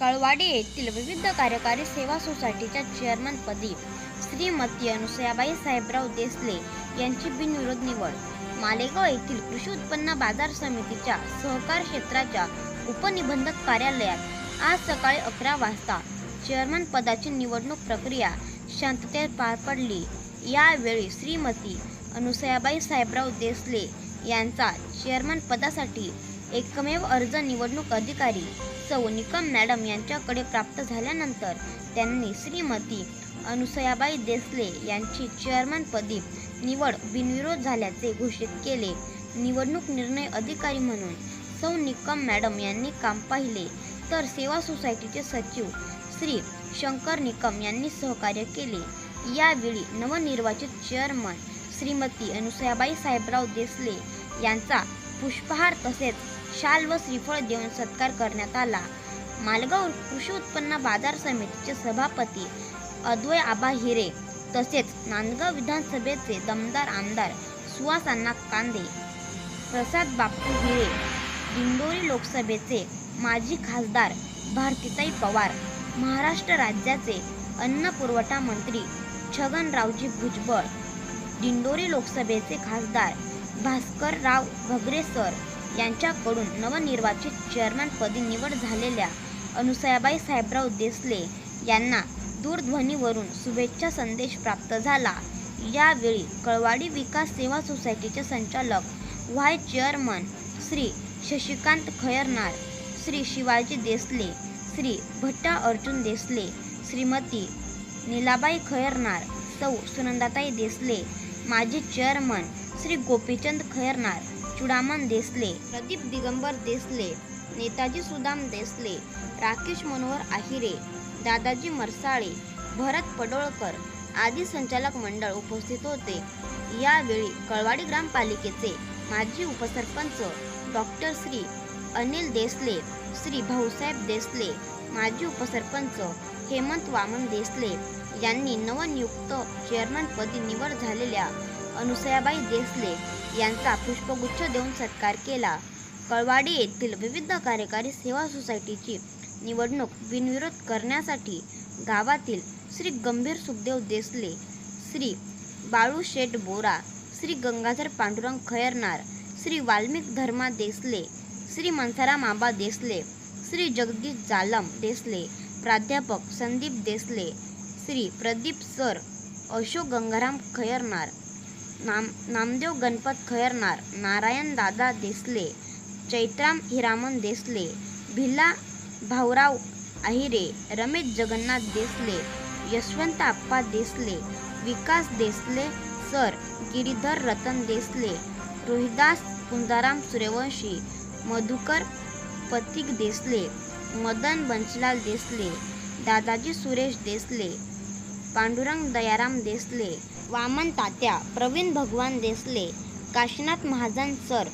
कळवाडी येथील विविध कार्यकारी सेवा सोसायटीच्या चेअरमनपदी श्रीमती अनुसयाबाई साहेबराव देसले यांची बिनविरोध निवड. मालेगाव येथील कृषी उत्पन्न बाजार समितीच्या सहकार क्षेत्राच्या उपनिबंधक कार्यालयात आज सकाळी अकरा वाजता चेअरमन पदाची निवडणूक प्रक्रिया शांततेत पार पडली. यावेळी श्रीमती अनुसयाबाई साहेबराव देसले यांचा चेअरमन पदासाठी एकमेव अर्ज निवडणूक अधिकारी सौ निकम मॅडम यांच्याकडे प्राप्त झाल्यानंतर त्यांनी श्रीमती अनुसयाबाई देसले यांची चेअरमनपदी निवड बिनविरोध झाल्याचे घोषित केले. निवडणूक निर्णय अधिकारी म्हणून सौ निकम मॅडम यांनी काम पाहिले. तर सेवा सोसायटीचे सचिव श्री शंकर निकम यांनी सहकार्य केले. यावेळी नवनिर्वाचित चेअरमन श्रीमती अनुसयाबाई साहेबराव देसले यांचा पुष्पहार तसेच शाल व श्रीफळ देऊन सत्कार करण्यात आला. मालगाव कृषी उत्पन्न बाजार समितीचे सभापती अद्वय आबा हिरे तसेच नांदगाव विधानसभेचे दमदार आमदार सुहास अण्णा कांदे प्रसाद बापू हिरे दिंडोरी लोकसभेचे माजी खासदार भारतीताई पवार महाराष्ट्र राज्याचे अन्न पुरवठा मंत्री छगनरावजी भुजबळ दिंडोरी लोकसभेचे खासदार भास्करराव घगरे सर यांच्याकडून नवनिर्वाचित चेअरमनपदी निवड झालेल्या अनुसयाबाई साहेबराव देसले यांना दूरध्वनीवरून शुभेच्छा संदेश प्राप्त झाला. यावेळी कळवाडी विकास सेवा सोसायटीचे संचालक व्हाय चेअरमन श्री शशिकांत खयरनार श्री शिवाजी देसले श्री भट्टा अर्जुन देसले श्रीमती नीलाबाई खयरनार सौ सुनंदाताई देसले माजी चेअरमन श्री गोपीचंद खैरनार चुडामन देसले प्रदीप दिगंबर देसले नेताजी सुदाम देसले राकेश मनोहर आहिरे दादाजी मरसाळे भरत पडोळकर आदी संचालक मंडळ उपस्थित होते. यावेळी कळवाडी ग्रामपालिकेचे माजी उपसरपंच डॉक्टर श्री अनिल देसले श्री भाऊसाहेब देसले माजी उपसरपंच हेमंत वामन देसले यांनी नवनियुक्त चेअरमनपदी निवड झालेल्या अनुसयाबाई देसले यांचा पुष्पगुच्छ देऊन सत्कार केला. कळवाडी येथील विविध कार्यकारी सेवा सोसायटीची निवडणूक बिनविरोध करण्यासाठी गावातील श्री गंभीर सुखदेव देसले श्री बाळू शेठ बोरा श्री गंगाधर पांडुरंग खैरनार श्री वाल्मिक धर्मा देसले श्री मनसाराम आबा देसले श्री जगदीश जालम देसले प्राध्यापक संदीप देसले श्री प्रदीप सर अशोक गंगाराम खैरनार नाम नामदेव गणपत खैरनार नारायण दादा देसले चैत्राम हिरामन देसले भिला भाऊराव आहिरे रमेश जगन्नाथ देसले यशवंत आप्पा देसले विकास देसले सर गिरीधर रतन देसले रोहिदास कुंजाराम सूर्यवंशी मधुकर पथिक देसले मदन बंचलाल देसले दादाजी सुरेश देसले पांडुरंग दयाराम देसले वामन तात्या प्रवीण भगवान देसले काशीनाथ महाजन सर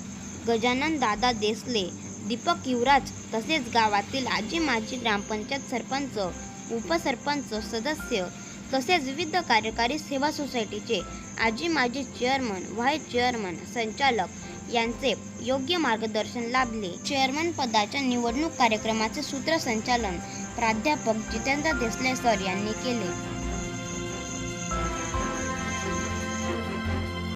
गजानन दादा देसले दीपक युवराज तसेच गावातील आजी माजी ग्रामपंचायत सरपंच उपसरपंच सदस्य तसेच विविध कार्यकारी सेवा सोसायटीचे आजी माजी चेअरमन व्हाईस चेअरमन संचालक यांचे योग्य मार्गदर्शन लाभले. चेअरमन पदाच्या निवडणूक कार्यक्रमाचे सूत्रसंचालन प्राध्यापक जितेंद्र देसले सर यांनी केले.